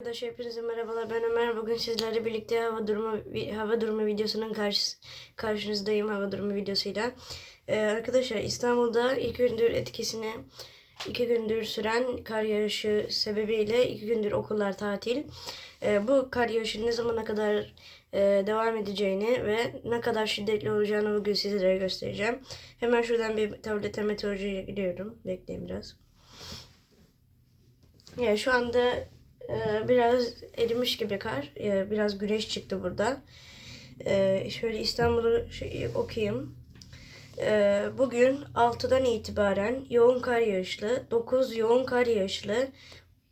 Arkadaşlar hepinize merhabalar. Ben Ömer. Bugün sizlerle birlikte hava durumu hava durumu videosunun karşı, karşınızdayım hava durumu videosuyla. Ee, arkadaşlar İstanbul'da ilk gündür etkisini iki gündür süren kar yağışı sebebiyle iki gündür okullar tatil. Ee, bu kar yağışı ne zamana kadar e, devam edeceğini ve ne kadar şiddetli olacağını bugün sizlere göstereceğim. Hemen şuradan bir tablete meteorolojiye gidiyorum. Bekleyin biraz. Yani şu anda ee, biraz erimiş gibi kar. Ee, biraz güneş çıktı burada. Ee, şöyle İstanbul'u şey, okuyayım. Bugün 6'dan itibaren yoğun kar yağışlı, 9 yoğun kar yağışlı,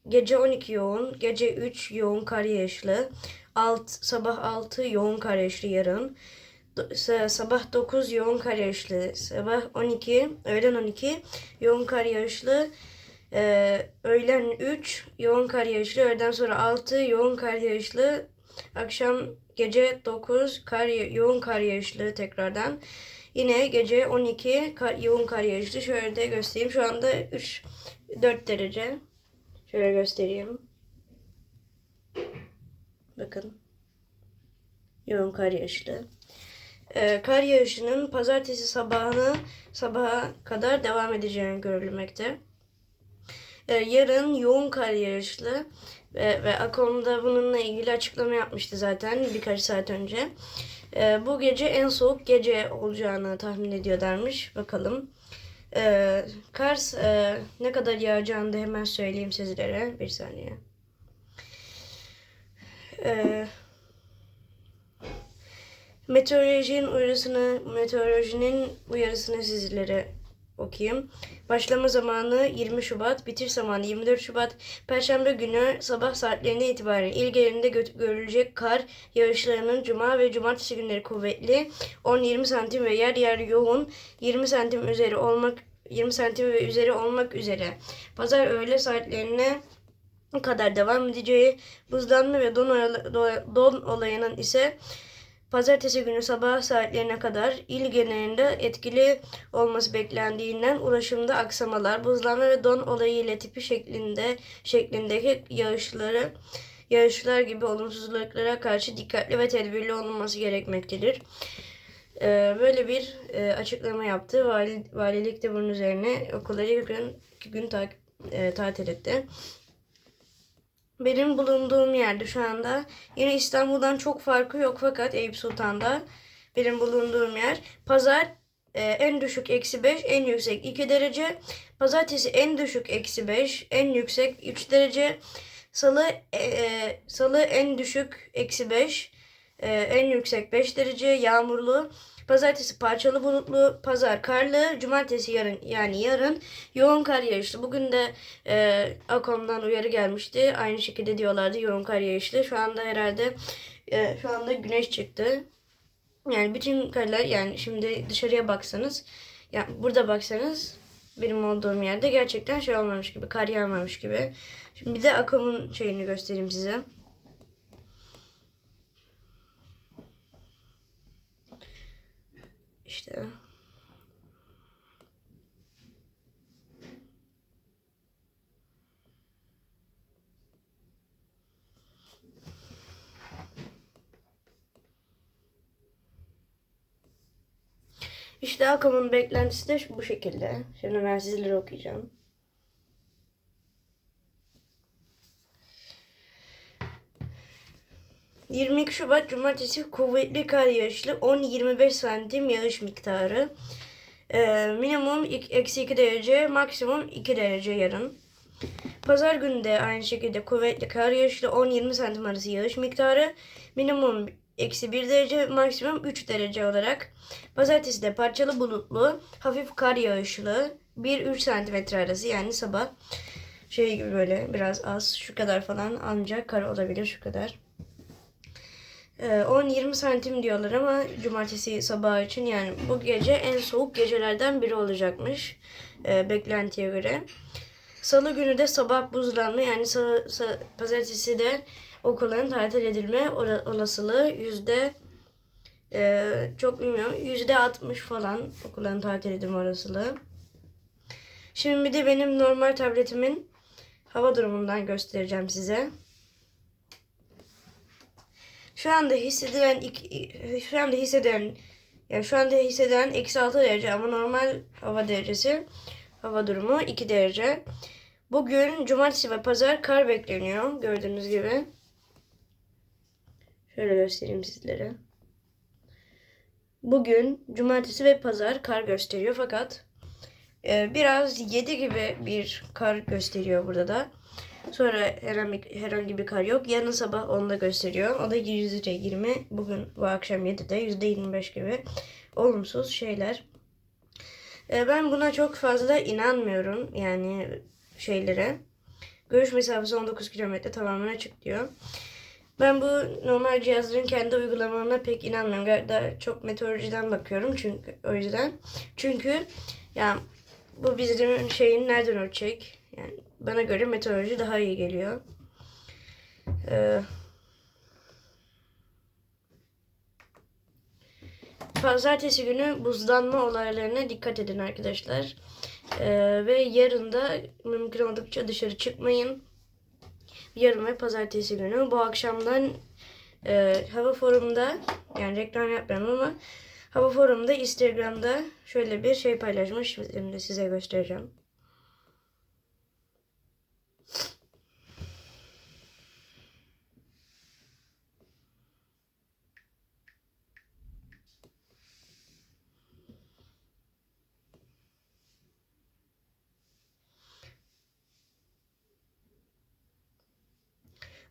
gece 12 yoğun, gece 3 yoğun kar yağışlı, alt, sabah 6 yoğun kar yağışlı yarın, sabah 9 yoğun kar yağışlı, sabah 12, öğlen 12 yoğun kar yağışlı, ee, öğlen 3 yoğun kar yağışlı, öğleden sonra 6 yoğun kar yağışlı, akşam gece 9 kar yoğun kar yağışlı tekrardan. Yine gece 12 kar, yoğun kar yağışlı. Şöyle de göstereyim. Şu anda 3 4 derece. Şöyle göstereyim. Bakın. Yoğun kar yağışlı. Ee, kar yağışının pazartesi sabahını sabaha kadar devam edeceğini görülmekte. Ee, yarın yoğun kar yağışlı ve, ve Akom da bununla ilgili açıklama yapmıştı zaten birkaç saat önce. Ee, bu gece en soğuk gece olacağını tahmin ediyorlarmış. Bakalım. Ee, Kars e, ne kadar yağacağını da hemen söyleyeyim sizlere. Bir saniye. Ee, meteorolojinin uyarısını, meteorolojinin uyarısını sizlere okuyayım. Başlama zamanı 20 Şubat, bitir zamanı 24 Şubat. Perşembe günü sabah saatlerine itibaren il gö- görülecek kar yağışlarının cuma ve cumartesi günleri kuvvetli 10-20 santim ve yer yer yoğun 20 santim üzeri olmak 20 santim ve üzeri olmak üzere. Pazar öğle saatlerine kadar devam edeceği buzlanma ve don, don olayının ise Pazartesi günü sabah saatlerine kadar il genelinde etkili olması beklendiğinden ulaşımda aksamalar, buzlanma ve don olayı ile tipi şeklinde şeklindeki yağışları yağışlar gibi olumsuzluklara karşı dikkatli ve tedbirli olunması gerekmektedir. Ee, böyle bir e, açıklama yaptı. Vali, valilik de bunun üzerine okulları iki gün, iki gün ta- e, tatil etti. Benim bulunduğum yerde şu anda yine İstanbul'dan çok farkı yok fakat Eyüp Sultan'da benim bulunduğum yer. Pazar e, en düşük eksi 5, en yüksek 2 derece. Pazartesi en düşük eksi 5, en yüksek 3 derece. Salı e, e, salı en düşük eksi 5, e, en yüksek 5 derece yağmurlu. Pazartesi parçalı bulutlu, pazar karlı, cumartesi yarın yani yarın yoğun kar yağışlı. Bugün de e, Akom'dan uyarı gelmişti. Aynı şekilde diyorlardı yoğun kar yağışlı. Şu anda herhalde e, şu anda güneş çıktı. Yani bütün karlar yani şimdi dışarıya baksanız yani burada baksanız benim olduğum yerde gerçekten şey olmamış gibi kar yağmamış gibi. Şimdi bir de Akom'un şeyini göstereyim size. İşte. İşte Akom'un beklentisi de bu şekilde. Şimdi ben sizlere okuyacağım. ...22 Şubat Cumartesi kuvvetli kar yağışlı 10-25 santim yağış miktarı. Ee, minimum eksi 2 derece, maksimum 2 derece yarın. Pazar günü de aynı şekilde kuvvetli kar yağışlı 10-20 santim arası yağış miktarı. Minimum eksi 1 derece, maksimum 3 derece olarak. Pazartesi de parçalı bulutlu, hafif kar yağışlı 1-3 santimetre arası yani sabah şey gibi böyle biraz az şu kadar falan ancak kar olabilir şu kadar. Ee, 10-20 santim diyorlar ama cumartesi sabahı için yani bu gece en soğuk gecelerden biri olacakmış e, beklentiye göre. Salı günü de sabah buzlanma yani salı, sa- pazartesi de okulların tatil edilme olasılığı yüzde e, çok bilmiyorum yüzde 60 falan okulların tatil edilme olasılığı. Şimdi bir de benim normal tabletimin hava durumundan göstereceğim size. Şu anda hissedilen şu anda hissedilen yani şu anda hissedilen eksi 6 derece ama normal hava derecesi hava durumu 2 derece. Bugün cumartesi ve pazar kar bekleniyor gördüğünüz gibi. Şöyle göstereyim sizlere. Bugün cumartesi ve pazar kar gösteriyor fakat e, biraz 7 gibi bir kar gösteriyor burada da. Sonra herhangi, herhangi bir kar yok. Yarın sabah 10'da gösteriyor. O da %20. Bugün bu akşam 7'de %25 gibi olumsuz şeyler. E, ben buna çok fazla inanmıyorum. Yani şeylere. Görüş mesafesi 19 kilometre tamamen açık diyor. Ben bu normal cihazların kendi uygulamalarına pek inanmıyorum. Daha çok meteorolojiden bakıyorum çünkü o yüzden. Çünkü ya bu bizim şeyin nereden ölçecek? Yani bana göre meteoroloji daha iyi geliyor. Ee, Pazartesi günü buzlanma olaylarına dikkat edin arkadaşlar. Ee, ve yarın da mümkün oldukça dışarı çıkmayın. Yarın ve pazartesi günü. Bu akşamdan e, Hava Forum'da yani reklam yapmıyorum ama Hava Forum'da Instagram'da şöyle bir şey paylaşmış. Şimdi size göstereceğim.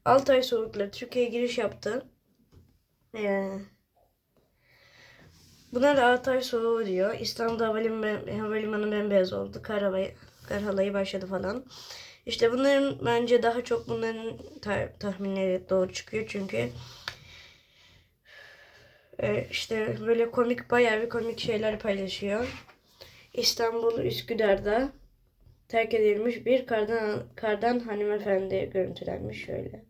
Altay soğukları Türkiye'ye giriş yaptı. Ee, buna da Altay soğuğu diyor. İstanbul Havalimanı, Havalimanı bembeyaz oldu. Kar, havayı, kar halayı başladı falan. İşte bunların bence daha çok bunların ta- tahminleri doğru çıkıyor. Çünkü e, işte böyle komik bayağı bir komik şeyler paylaşıyor. İstanbul Üsküdar'da terk edilmiş bir kardan, kardan hanımefendi görüntülenmiş şöyle.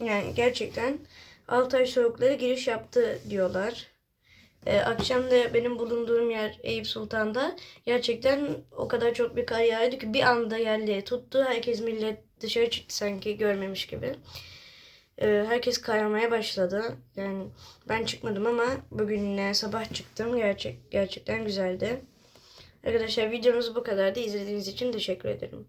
Yani gerçekten Altay soğukları giriş yaptı diyorlar. Ee, akşam da benim bulunduğum yer Eyüp Sultan'da gerçekten o kadar çok bir kar yağıyordu ki bir anda yerleri tuttu. Herkes millet dışarı çıktı sanki görmemiş gibi. Ee, herkes kaymaya başladı. Yani ben çıkmadım ama bugün sabah çıktım. Gerçek gerçekten güzeldi. Arkadaşlar videomuz bu kadardı. İzlediğiniz için teşekkür ederim.